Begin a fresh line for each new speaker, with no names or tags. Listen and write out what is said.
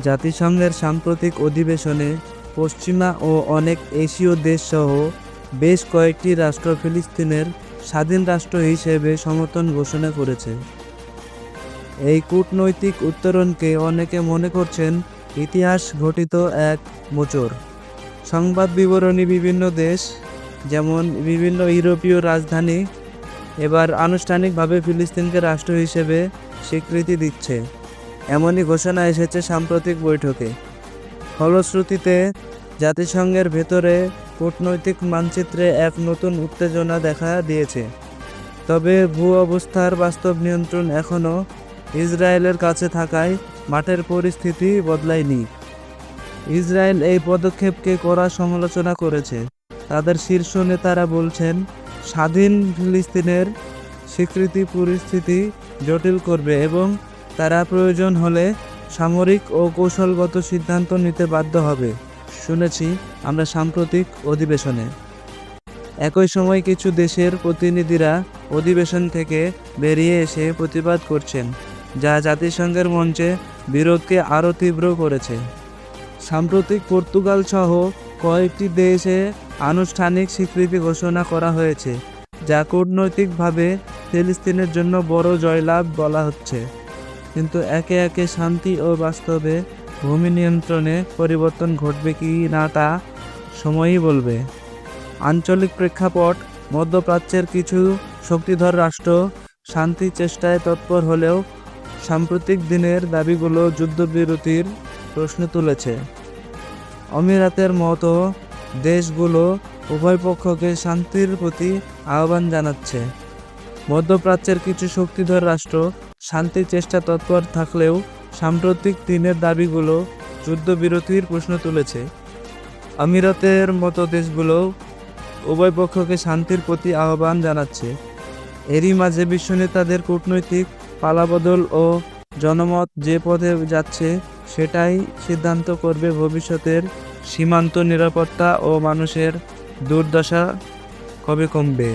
জাতিসংঘের সাম্প্রতিক অধিবেশনে পশ্চিমা ও অনেক এশীয় দেশসহ বেশ কয়েকটি রাষ্ট্র ফিলিস্তিনের স্বাধীন রাষ্ট্র হিসেবে সমর্থন ঘোষণা করেছে। এই কূটনৈতিক উত্তরণকে অনেকে মনে করছেন ইতিহাস ঘটিত এক মোচর। সংবাদ বিবরণী বিভিন্ন দেশ, যেমন বিভিন্ন ইউরোপীয় রাজধানী, এবার আনুষ্ঠানিকভাবে ফিলিস্তিনকে রাষ্ট্র হিসেবে স্বীকৃতি দিচ্ছে। এমনই ঘোষণা এসেছে সাম্প্রতিক বৈঠকে। ফলশ্রুতিতে, জাতিসংঘের ভেতরে কূটনৈতিক মানচিত্রে এক নতুন উত্তেজনা দেখা দিয়েছে। তবে ভূ অবস্থার বাস্তব নিয়ন্ত্রণ এখনও ইসরায়েলের কাছে থাকায় মাঠের পরিস্থিতি বদলায়নি। ইসরায়েল এই পদক্ষেপকে কড়া সমালোচনা করেছে। তাদের শীর্ষ নেতারা বলছেন, স্বাধীন ফিলিস্তিনের স্বীকৃতি পরিস্থিতি জটিল করবে এবং তারা প্রয়োজন হলে সামরিক ও কৌশলগত সিদ্ধান্ত নিতে বাধ্য হবে। শুনেছি, আমরা সাম্প্রতিক অধিবেশনে। একই সময় কিছু দেশের প্রতিনিধিরা অধিবেশন থেকে বেরিয়ে এসে প্রতিবাদ করছেন, যা জাতিসংঘের মঞ্চে বিরোধকে আরও তীব্র করেছে। সাম্প্রতিক পর্তুগাল সহ কয়েকটি দেশে আনুষ্ঠানিক স্বীকৃতি ঘোষণা করা হয়েছে, যা কূটনৈতিকভাবে ফিলিস্তিনের জন্য বড় জয়লাভ বলা হচ্ছে। কিন্তু একে একে শান্তি ও বাস্তবে ভূমি নিয়ন্ত্রণে পরিবর্তন ঘটবে কি না তা সময়ই বলবে। আঞ্চলিক প্রেক্ষাপট, মধ্যপ্রাচ্যের কিছু শক্তিধর রাষ্ট্র শান্তি চেষ্টায় তৎপর হলেও সাম্প্রতিক দিনের দাবিগুলো যুদ্ধবিরতির প্রশ্ন তুলেছে। অমিরাতের মতো দেশগুলো উভয় পক্ষকে শান্তির প্রতি আহ্বান জানাচ্ছে। মধ্যপ্রাচ্যের কিছু শক্তিধর রাষ্ট্র শান্তির চেষ্টা, তৎপর থাকলেও সাম্প্রতিক দিনের দাবিগুলো যুদ্ধবিরতির প্রশ্ন তুলেছে। আমিরাতের মতো দেশগুলো উভয় পক্ষকে শান্তির প্রতি আহ্বান জানাচ্ছে। এরই মাঝে বিশ্ব নেতাদের কূটনৈতিক পালাবদল ও জনমত যে পথে যাচ্ছে, সেটাই সিদ্ধান্ত করবে ভবিষ্যতের সীমান্ত নিরাপত্তা ও মানুষের দুর্দশা কবে কমবে।